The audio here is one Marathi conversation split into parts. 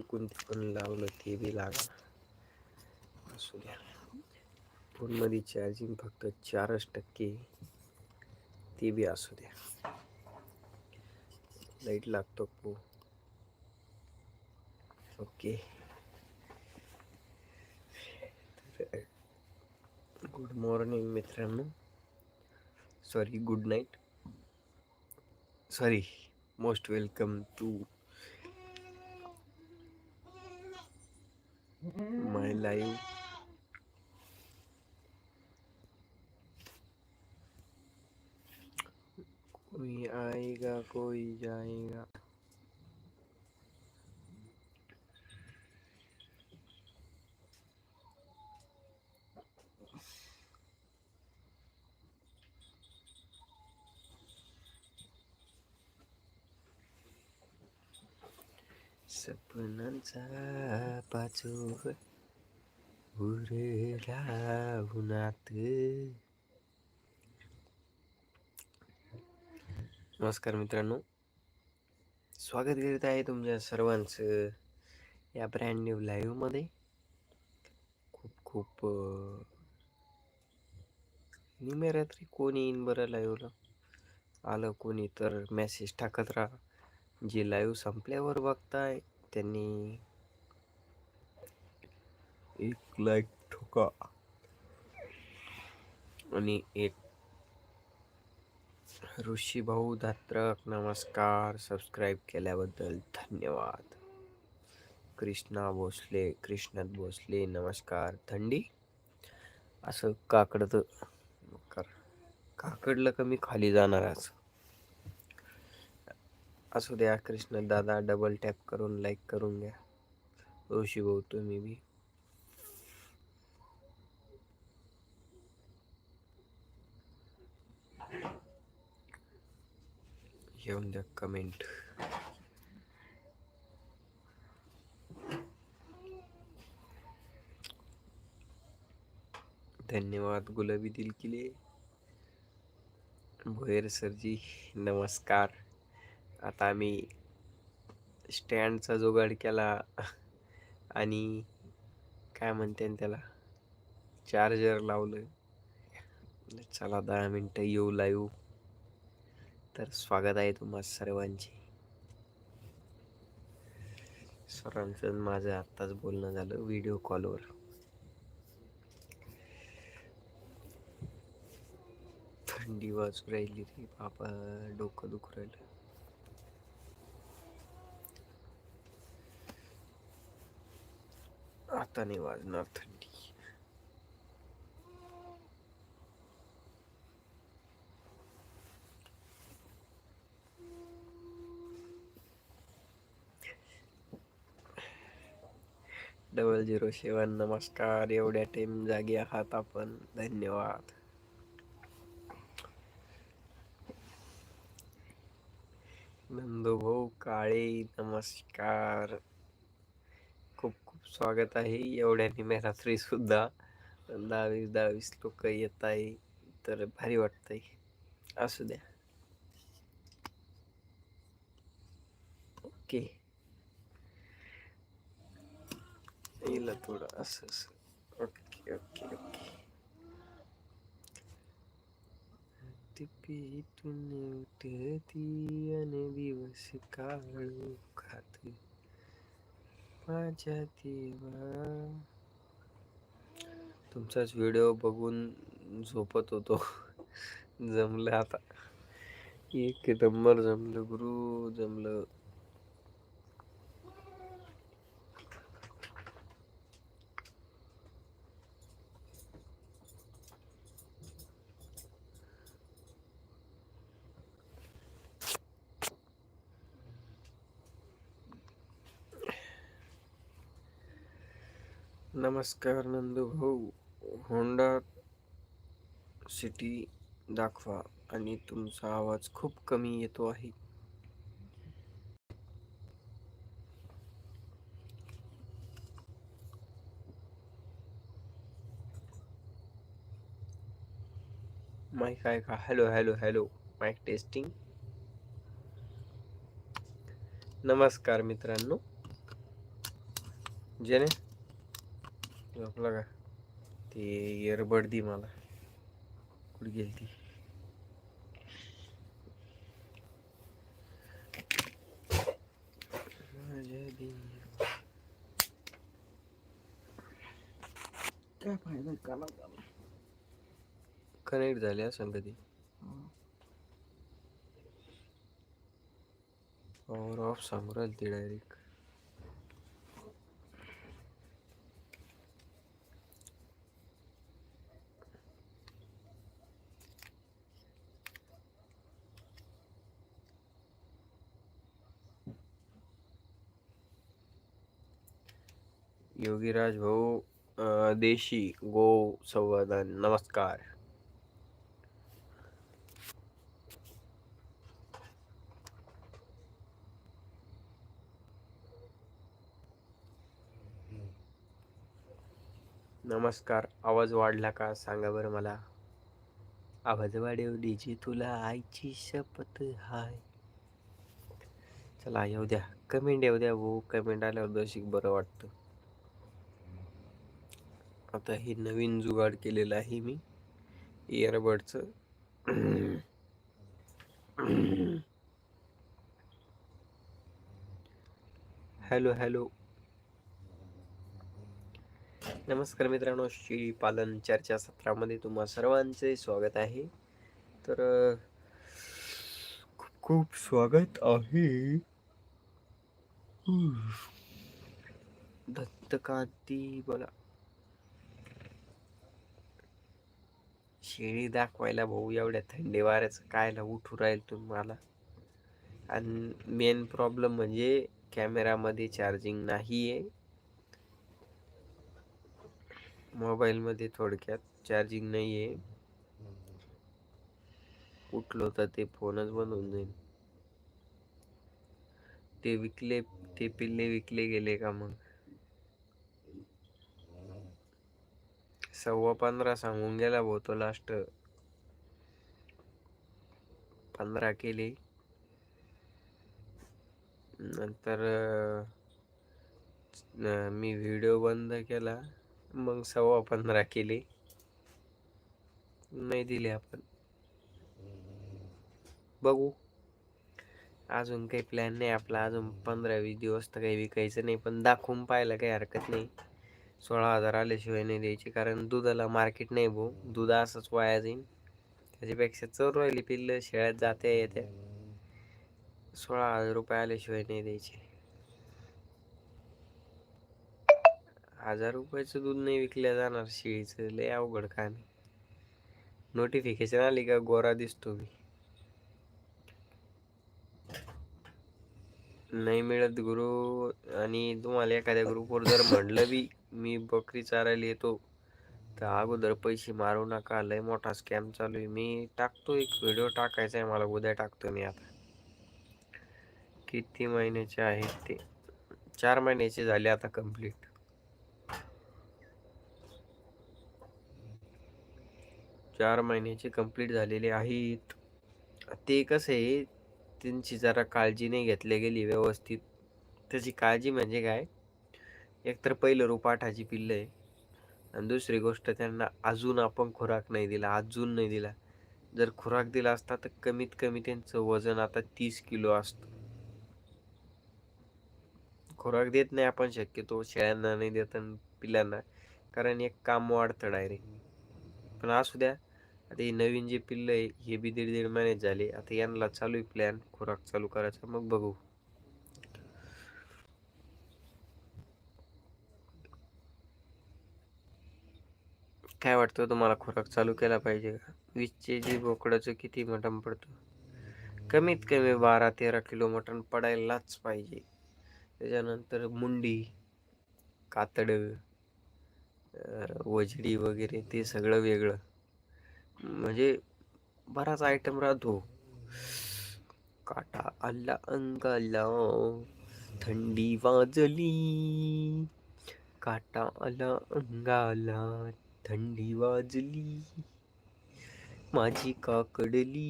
कोणती पण लावलं ते बी लागा असू द्या. फोनमध्ये चार्जिंग फक्त चारच टक्के. ते बी असू द्या. लाइट लागतो पो. ओके गुड मॉर्निंग मित्रांनो. Sorry good night sorry most welcome to my live कोई आएगा कोई जाएगा। सपनांचा पाचोर उरला उन्हात नमस्कार मित्रांनो. स्वागत करीत आहे तुमच्या सर्वांचं या ब्रँड न्यू लाईव्हमध्ये खूप खूप निम्या रात्री कोणी येईन बरं लाईव्हला आलं कोणी तर मेसेज टाकत राहा. जे लाईव्ह संपल्यावर बघताय त्यांनी एक लाईक ठोका. आणि एक ऋषी भाऊ धात्रक नमस्कार. सबस्क्राईब केल्याबद्दल धन्यवाद. कृष्णा भोसले कृष्णात भोसले नमस्कार. थंडी? असं काकडत काकडलं का मी खाली जाणारच असू द्या कृष्ण दादा डबल टॅप करून लाईक करून घ्या. ऋषी भाऊ तुम्ही बी. येऊन द्या कमेंट धन्यवाद गुलाबी दिल किले भोयर सरजी नमस्कार. आता आम्ही स्टँडचा जुगाड केला आणि काय म्हणते त्याला? चार्जर लावलं. चला दहा मिनटं येऊ लाईव्ह तर स्वागत आहे तुम्हा सर्वांचे. सरांचं माझं आत्ताच बोलणं झालं व्हिडिओ कॉलवर थंडी वाजू राहिली रे बाबा डोकं दुखू राहिलं आता नाही वाजणार थंडी डबल झिरो सेवन नमस्कार. एवढ्या टाइम जागी आहात आपण. धन्यवाद. नंदुभाऊ काळे नमस्कार. स्वागत आहे. एवढ्या निम्या रात्री सुद्धा दहावीस लोक येत आहे तर भारी वाटतंय. असू द्या. ओके. येईल थोडं असं असं. Okay okay okay. पेटून उठती अन दिवस काळू खात. माझ्या देवा तुमचाच व्हिडिओ बघून झोपत होतो. जमलं आता. एक नंबर जमलं गुरु जमलं. नमस्कार नंदू भाऊ. होंडा सिटी दाखवा आणि तुमचा आवाज खूप कमी येतो आहे. माईक आहे का? Hello hello hello. Mike testing. नमस्कार मित्रांनो. जेने झोपला का ते इयरबड दी मला. कुठे गेली ती काय फायदा काला कनेक्ट झाले असं कधी पॉवर ऑफ सांगू राहिली ती डायरेक्ट योगीराज भाऊ देशी गो संवर्धन नमस्कार. नमस्कार. आवाज वाढला का? सांगा बरं मला. आवाज वाढवलीची तुला आईची शपथ हाय. चला येऊ द्या. कमेंट येऊ द्या भाऊ. कमेंट आल्यावर दोषी बरं वाटतं. आता हे नवीन जुगाड केलेलं आहे मी. इयरबडचं हॅलो हॅलो. नमस्कार मित्रांनो श्री पालन चर्चा सत्रामध्ये तुम्हा सर्वांचे स्वागत आहे. तर खूप खूप स्वागत आहे. दत्तकांती बोला. शेळी दाखवायला भाऊ एवढ्या थंडी वाऱ्याचं कायला उठू राहील तुम्हाला आणि मेन प्रॉब्लेम म्हणजे कॅमेरामध्ये चार्जिंग नाही आहे मोबाईलमध्ये थोडक्यात चार्जिंग नाही आहे उठलो तर ते फोनच बंद होऊन जाईल. ते विकले ते पिल्ले विकले गेले का मग? सव्वा पंधरा सांगून गेला भाऊ तो लास्ट पंधरा केले. नंतर मी व्हिडिओ बंद केला. मग सव्वा पंधरा केले. नाही दिले आपण. बघू. अजून काही प्लॅन नाही आपला. अजून पंधरा वीस दिवस तर काही विकायचं नाही. पण दाखवून पाहायला काही हरकत नाही. सोळा हजार आल्याशिवाय नाही द्यायची कारण दुधाला मार्केट नाही भाऊ. दूध असंच वाया जाईल त्याच्यापेक्षा चोर राहिली पिल्लं शेळ्यात जाते येत्या. सोळा हजार रुपये आल्याशिवाय नाही द्यायचे. हजार रुपयाचं दूध नाही विकल्या जाणार शेळीचं. लय अवघड काम नोटिफिकेशन आली का गोरा दिसतो मी. नाही मिळत गुरु. आणि तुम्हाला एखाद्या ग्रुपवर जर म्हणलं बी मी बकरी चारायला येतो. तर अगोदर पैसे मारू नका लय मोठा स्कॅम चालू आहे. मी टाकतो एक व्हिडिओ टाकायचा आहे मला उद्या टाकतो मी आता. किती महिन्याचे आहेत ते? चार महिन्याचे झाले आता कंप्लीट चार महिन्याचे कंप्लीट झालेले आहेत. ते कसं आहे त्यांची जरा काळजी नाही घेतली गेली व्यवस्थित. त्याची काळजी म्हणजे काय? एकतर पहिलं रोपाठाची पिल्लं आहे. आणि दुसरी गोष्ट त्यांना अजून आपण खुराक नाही दिला अजून नाही दिला. जर खुराक दिला असता तर कमीत कमी त्यांचं वजन आता तीस किलो असतं. खुराक देत नाही आपण शक्यतो शेळ्यांना नाही देत आणि पिल्लांना. कारण एक काम वाढतं डायरेक्ट पण असू द्या आता हे नवीन जे पिल्लं आहे हे बी दीड दीड महिने झाले. आता यांना चालू आहे प्लॅन खुराक चालू करायचा. मग बघू. काय वाटतं तुम्हाला? खुराक चालू केला पाहिजे का? वीसचे जे बोकडाचं किती मटण पडतं? कमीत कमी बारा तेरा किलो मटण पडायलाच पाहिजे. त्याच्यानंतर मुंडी कातडं वजडी वगैरे ते सगळं वेगळं. म्हणजे बराच आयटम राहतो. काटा आला अंगाला थंडी वाजली. काटा आला अंगाला थंडी वाजली माझी काकडली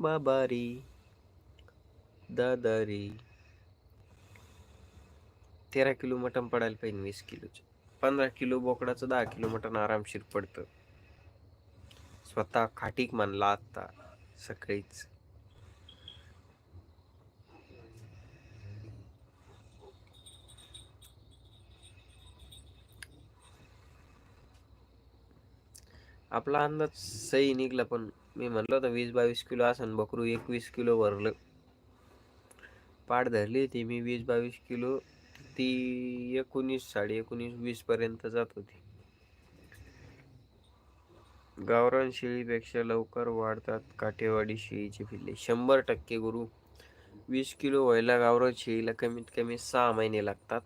बाबा रे दादा रे. तेरा किलो मटण पडायला पाहिजे वीस किलोचं. पंधरा किलो बोकडाचं दहा किलो मटण आरामशीर पडतं. स्वतः खाटीक मानला आत्ता सकाळीच. आपला अंदाज सही निघला पण मी म्हणलं होतं वीस बावीस किलो असन बकरू एकवीस किलो भरलं. पाठ धरली होती मी वीस बावीस किलो ती एकोणीस साडे एकोणीस वीसपर्यंत जात होती. गावरान शेळीपेक्षा लवकर वाढतात काठेवाडी शेळीची पिल्ले. शंभर टक्के गुरु. वीस किलो व्हायला गावरान शेळीला कमीत कमी सहा महिने लागतात.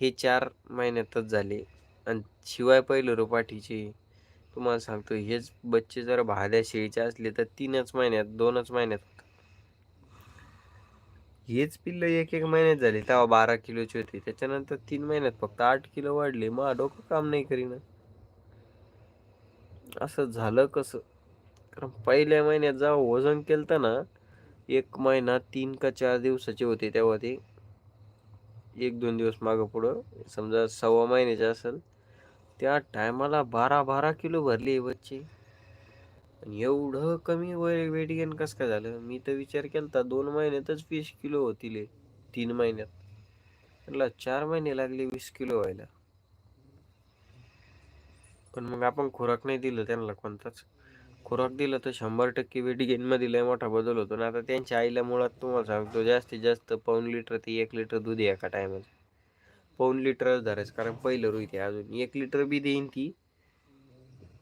हे चार महिन्यातच झाले. आणि शिवाय पहिलं रोपाठीचे तुम्हाला सांगतो हेच बच्चे जर भाद्या शेळीचे असले तर तीनच महिन्यात दोनच महिन्यात हेच पिल्लं एक एक महिन्यात झाले तेव्हा बारा किलोची होती. त्याच्यानंतर तीन महिन्यात फक्त आठ किलो वाढले. मग डोकं काम नाही करीना. असं झालं कसं? कारण पहिल्या महिन्यात जेव्हा वजन केलं ना एक महिना तीन का चार दिवसाचे होते तेव्हा ते एक दोन दिवस मागं पुढं समजा सव्वा महिन्याचे असेल त्या टायमाला बारा बारा किलो भरली बच्ची. आणि एवढं कमी वय वेट गेन कसं काय झालं? मी तर विचार केला दोन महिन्यातच वीस किलो होतील तीन महिन्यात. त्याला चार महिने लागले वीस किलो व्हायला. पण मग आपण खुराक नाही दिलं त्यांना कोणताच. खुराक दिला तर शंभर टक्के वेट गेन मध्ये लय मोठा बदल होतो. ना आता त्यांच्या आईला मुळात तुम्हाला सांगतो जास्तीत जास्त पाऊन लिटर ते एक लिटर दूध एका टायमाला. पाऊन लिटरच धरायचं कारण पहिलं रुई अजून. एक लिटर बी देईन ती.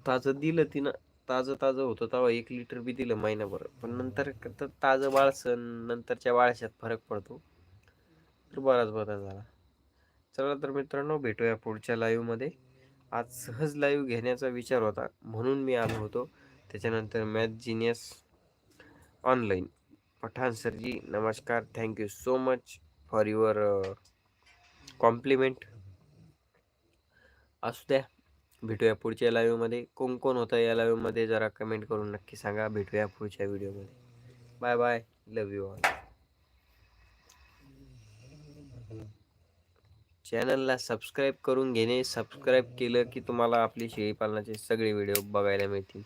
ताजं दिलं तिनं ताजं ताजं होतं तेव्हा एक लिटर बी दिलं महिनाभर. पण नंतर क- ताजं बाळसन नंतरच्या बाळशात फरक पडतो. तर बराच बदल झाला. चला तर मित्रांनो भेटूया पुढच्या लाईव्हमध्ये आज सहज लाईव्ह घेण्याचा विचार होता म्हणून मी आलो होतो. त्याच्यानंतर मॅथ जिनियस ऑनलाईन पठाण सरजी नमस्कार. Thank you so much for your compliment. असू द्या. भेटूया पुढच्या लाईव्हमध्ये कोण कोण होतं या लाईव्हमध्ये जरा कमेंट करून नक्की सांगा. भेटूया पुढच्या व्हिडिओमध्ये bye bye love you all चॅनलला सबस्क्राईब करून घेणे. सबस्क्राईब केलं की तुम्हाला आपली शेळी पालनाचे सगळे व्हिडिओ बघायला मिळतील.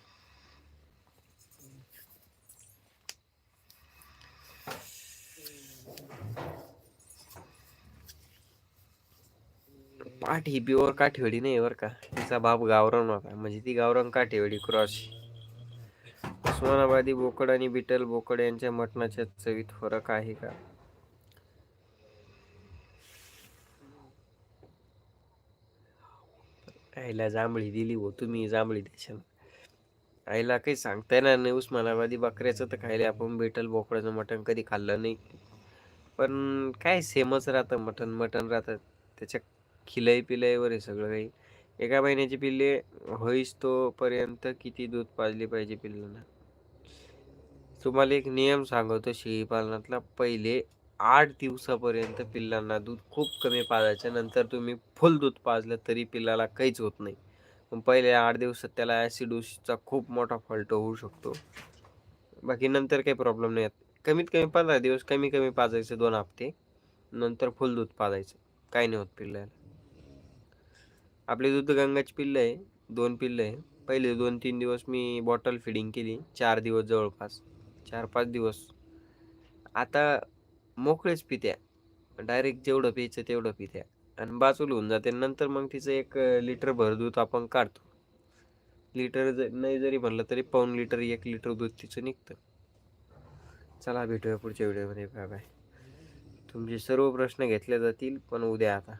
पाठ ही प्युअर काठेवाडी नाही बरं का. तिचा बाप गावरान होता. म्हणजे ती गावरान काठेवाडी क्रॉस. उस्मानाबादी बोकड आणि बिटल बोकड यांच्या मटणाच्या चवीत फरक आहे का? आईला जांभळी दिली हो तुम्ही जांभळी देशाल. आईला काही सांगता येणार नाही. उस्मानाबादी बकऱ्याचं तर खायला आपण बिटल बोकड्याचं मटण कधी खाल्लं नाही. पण काय सेमच राहतं मटण. मटण राहतं. त्याच्या खिलई पिलईवर आहे सगळं काही. एका महिन्याची पिल्ले होईस तोपर्यंत किती दूध पाजले पाहिजे पिल्लांना? तुम्हाला एक नियम सांगतो शेळीपालनातला पहिले आठ दिवसापर्यंत पिल्लांना दूध खूप कमी पाजायचं नंतर तुम्ही फुल दूध पाजलं तरी पिल्लाला काहीच होत नाही. पण पहिले आठ दिवसात त्याला ॲसिडोसचा खूप मोठा फॉल्ट होऊ शकतो. बाकी नंतर काही प्रॉब्लेम नाही. येत कमीत कमी पंधरा दिवस कमी कमी पाजायचं दोन हप्ते नंतर फुल दूध पाजायचं. काही नाही होत पिल्लाला. आपली दूधगंगाची पिल्लं आहे दोन पिल्लं आहे. पहिले दोन तीन दिवस मी बॉटल फिडिंग केली चार दिवस जवळपास चार पाच दिवस. आता मोकळेच पित्या डायरेक्ट जेवढं प्यायचं तेवढं पित्या. आणि बाजूल होऊन जाते. नंतर मग तिचं एक लिटर भर दूध आपण काढतो. लिटर ज नाही जरी म्हणलं तरी पाऊन लिटर एक लिटर दूध तिचं निघतं. चला भेटूया पुढच्या व्हिडिओमध्ये बाय बाय तुमचे सर्व प्रश्न घेतले जातील पण उद्या आता.